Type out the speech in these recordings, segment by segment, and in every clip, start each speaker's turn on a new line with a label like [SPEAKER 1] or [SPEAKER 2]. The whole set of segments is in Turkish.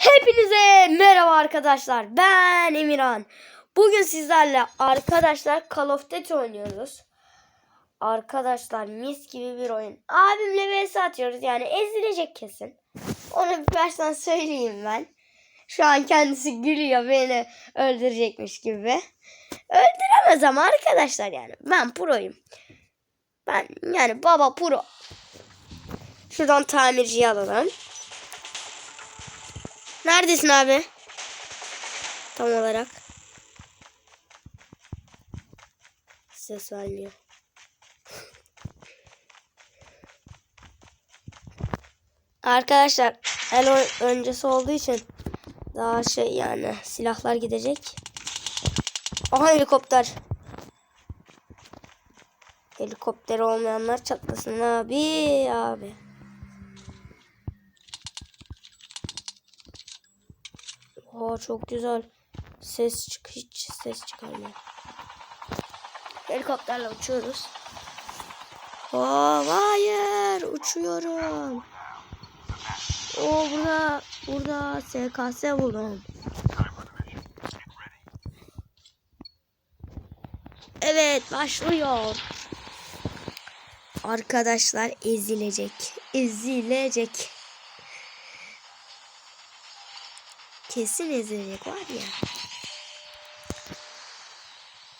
[SPEAKER 1] Hepinize merhaba arkadaşlar. Ben Emirhan. Bugün sizlerle arkadaşlar Call of Duty oynuyoruz. Arkadaşlar mis gibi bir oyun. Abimle vs atıyoruz yani ezilecek kesin. Onu bir baştan söyleyeyim ben. Şu an kendisi gülüyor beni öldürecekmiş gibi. Öldüremez ama arkadaşlar yani. Ben proyum. Ben yani baba pro. Şuradan tamirciyi alalım. Neredesin abi? Tam olarak. Ses vermiyor. Arkadaşlar el öncesi olduğu için daha şey yani silahlar gidecek. Aha helikopter. Helikopter olmayanlar çatlasın abi abi. Aa çok güzel. Ses çık hiç ses çıkarmıyor. Helikopterle uçuyoruz. Aa hayır uçuyorum. O burada burada SKS buldum. Evet başlıyor. Arkadaşlar ezilecek. Ezilecek. Kesin ezilecek var ya.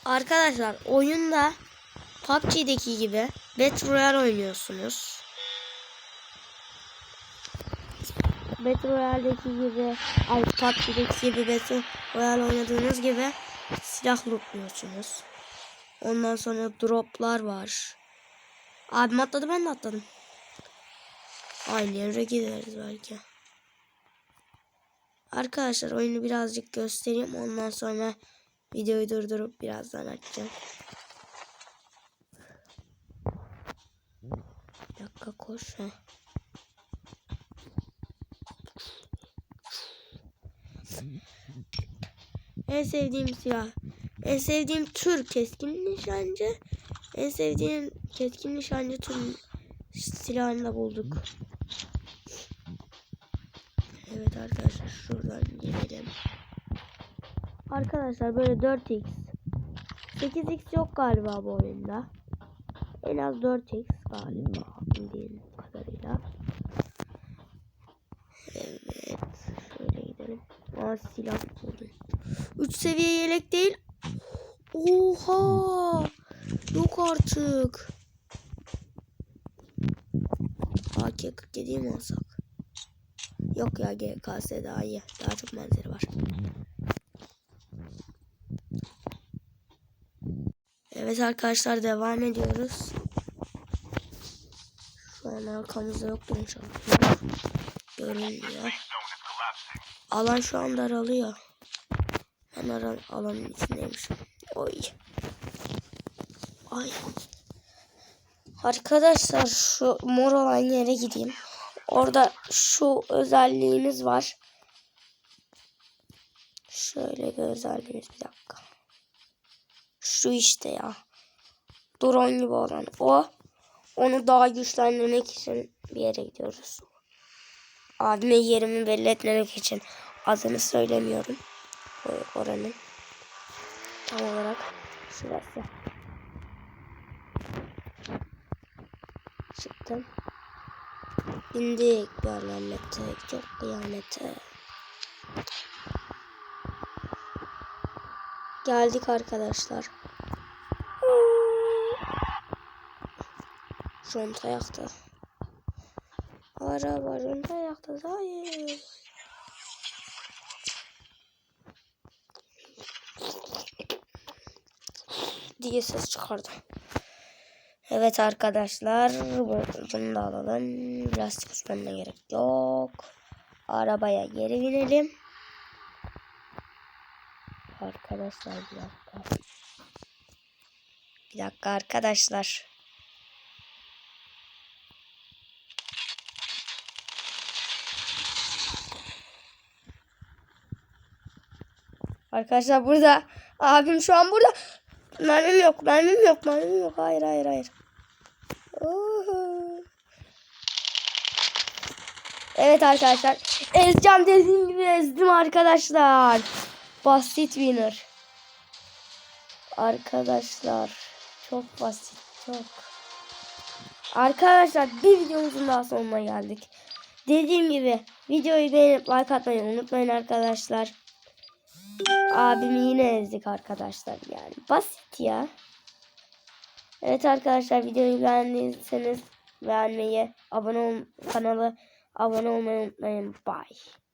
[SPEAKER 1] Arkadaşlar oyunda PUBG'deki gibi Battle Royale oynuyorsunuz. Battle Royale'deki gibi ay PUBG'deki gibi Battle Royale oynadığınız gibi silah lootluyorsunuz. Ondan sonra droplar var. Abim atladı ben de atladım. Aynı yere gideriz belki. Arkadaşlar oyunu birazcık göstereyim. Ondan sonra videoyu durdurup birazdan açacağım. Bir dakika koş. Ha. En sevdiğim silah. En sevdiğim tür keskin nişancı. En sevdiğim keskin nişancı tür silahını da bulduk. Evet arkadaşlar şuradan girelim. Arkadaşlar böyle 4x 8x yok galiba bu oyunda. En az 4x galiba bildiğim kadarıyla. Evet şöyle gidelim. Aa silah buldum. 3 seviye yelek değil. Oha! Yok artık. AK-47'yi mi alsak? Yok ya GKS daha iyi. Daha çok manzara var. Evet arkadaşlar devam ediyoruz. Şu an arkamızda yoktur inşallah. Görünmüyor. Alan şu an daralıyor. Ben alan, alanın içindeymişim. Oy. Ay. Arkadaşlar şu mor olan yere gideyim. Orada şu özelliğiniz var. Şöyle bir özelliğimiz bir dakika. Şu işte ya. Drone gibi olan o. Onu daha güçlendirmek için bir yere gidiyoruz. Abime yerimi belli etmemek için adını söylemiyorum. Oranın. Tam olarak şurası. Çıktım. İndik bir alamete. Çok kıyamete. Geldik arkadaşlar. Jonta ayakta. Araba jonta ayakta. Hayır. diye ses çıkardı. Evet arkadaşlar bu- bunu da alalım. Lastik uçmanına gerek yok. Arabaya geri binelim. Arkadaşlar bir dakika. Bir dakika arkadaşlar. Arkadaşlar burada abim şu an burada. Mermim yok, mermim yok, mermim yok. Hayır, hayır, hayır. Evet arkadaşlar. Ezeceğim dediğim gibi ezdim arkadaşlar. Basit winner. Arkadaşlar. Çok basit. Çok. Arkadaşlar bir videomuzun daha sonuna geldik. Dediğim gibi videoyu beğenip like atmayı unutmayın arkadaşlar. Abimi yine ezdik arkadaşlar yani. Basit ya. Evet arkadaşlar videoyu beğendiyseniz beğenmeyi, abone ol kanalı abone olmayı unutmayın. Bye.